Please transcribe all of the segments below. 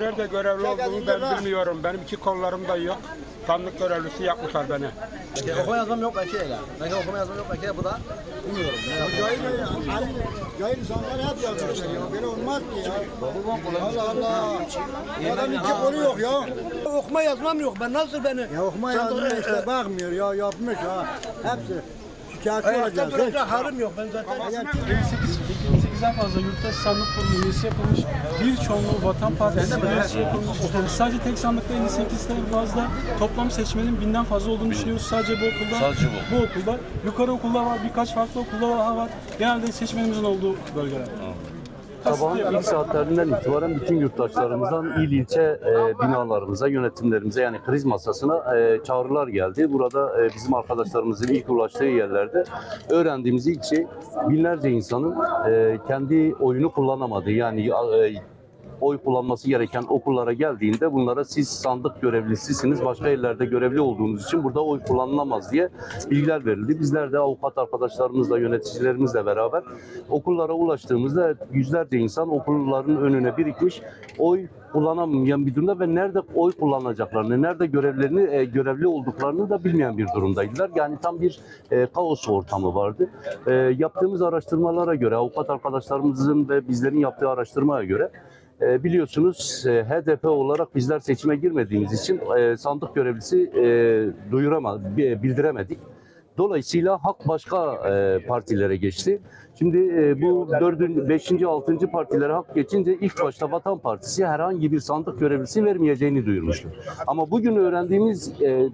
nerede görevli olduğumu ben bilmiyorum. Benim iki kollarım da yok. Sandık görevlisi yapmışlar beni. Belki okuma yazmam yok belki öyle. Belki okuma yazmam yok belki bu da bilmiyorum. Cahil, hani, cahil insanlar hep yazmışlar ya. Böyle olmaz ki ya. Allah Allah. Adam iki kolu yok ya. Okuma yazmam yok. Ben nasıl beni? Ya okuma yazmıyor işte bakmıyor ya yapmış ha. Hepsi şikayetçi Ayakta olacak. duracak halim yok. Ben zaten 28'den fazla yurttaş sandık kurulu üyesi yapılmış. Bir çoğunluğu Vatan Partisi üyesi yapılmış. Sadece tek sandıkta 58'den fazla toplam seçmenin binden fazla olduğunu düşünüyoruz. Sadece bu okulda. Sadece bu. Bu okulda. Yukarı okulda var, birkaç farklı okulda daha var. Genelde seçmenimizin olduğu bölgeler. Sabahın ilk saatlerinden itibaren bütün yurttaşlarımızdan il ilçe e, binalarımıza, yönetimlerimize yani kriz masasına e, çağrılar geldi. Burada e, bizim arkadaşlarımızın ilk ulaştığı yerlerde öğrendiğimiz ilk şey binlerce insanın e, kendi oyunu kullanamadığı yani e, oy kullanması gereken okullara geldiğinde bunlara siz sandık görevlisisiniz, başka yerlerde görevli olduğunuz için burada oy kullanılamaz diye bilgiler verildi. Bizler de avukat arkadaşlarımızla, yöneticilerimizle beraber okullara ulaştığımızda yüzlerce insan okulların önüne birikmiş, oy kullanamayan bir durumda ve nerede oy kullanacaklarını, nerede görevlerini, e, görevli olduklarını da bilmeyen bir durumdaydılar. Yani tam bir e, kaos ortamı vardı. E, yaptığımız araştırmalara göre, avukat arkadaşlarımızın ve bizlerin yaptığı araştırmaya göre e, biliyorsunuz e, HDP olarak bizler seçime girmediğimiz için e, sandık görevlisi e, duyuramadık, bildiremedik. Dolayısıyla hak başka e, partilere geçti. Şimdi e, bu dördüncü, beşinci, altıncı partilere hak geçince ilk başta Vatan Partisi herhangi bir sandık görevlisi vermeyeceğini duyurmuştu. Ama bugün öğrendiğimiz e, e,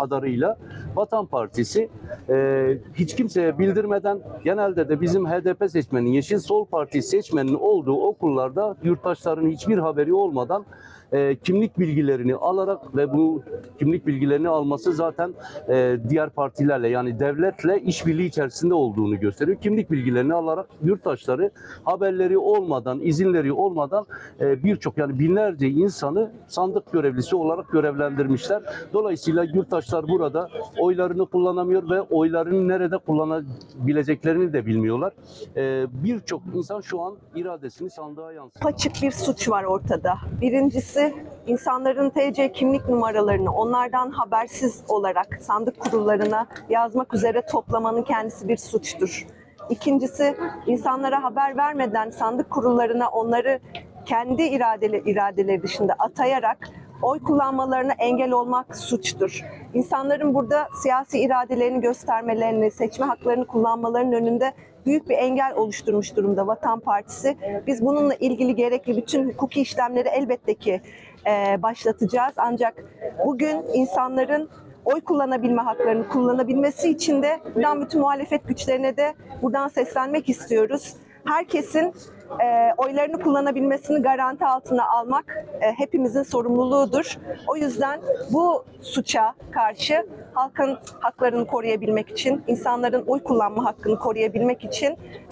kadarıyla Vatan Partisi e, hiç kimseye bildirmeden genelde de bizim HDP seçmenin, Yeşil Sol Parti seçmenin olduğu okullarda yurttaşların hiçbir haberi olmadan e, kimlik bilgilerini alarak ve bu kimlik bilgilerini alması zaten e, diğer partilerle yani devletle işbirliği içerisinde olduğunu gösteriyor. Kimlik bilgilerini alarak yurttaşları haberleri olmadan, izinleri olmadan e, birçok yani binlerce insanı sandık görevlisi olarak görevlendirmişler. Dolayısıyla yurttaşlar burada oylarını kullanamıyor ve oylarını nerede kullanabileceklerini de bilmiyorlar. E, birçok insan şu an iradesini sandığa yansıtıyor. Açık bir suç var ortada. Birincisi insanların TC kimlik numaralarını onlardan habersiz olarak sandık kurullarına yazmak üzere toplamanın kendisi bir suçtur. İkincisi insanlara haber vermeden sandık kurullarına onları kendi iradeli, iradeleri dışında atayarak oy kullanmalarına engel olmak suçtur. İnsanların burada siyasi iradelerini göstermelerini, seçme haklarını kullanmalarının önünde büyük bir engel oluşturmuş durumda Vatan Partisi. Biz bununla ilgili gerekli bütün hukuki işlemleri elbette ki e, başlatacağız. Ancak bugün insanların oy kullanabilme haklarını kullanabilmesi için de buradan bütün muhalefet güçlerine de buradan seslenmek istiyoruz. Herkesin e, oylarını kullanabilmesini garanti altına almak e, hepimizin sorumluluğudur. O yüzden bu suça karşı halkın haklarını koruyabilmek için, insanların oy kullanma hakkını koruyabilmek için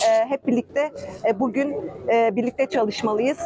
e, hep birlikte e, bugün e, birlikte çalışmalıyız.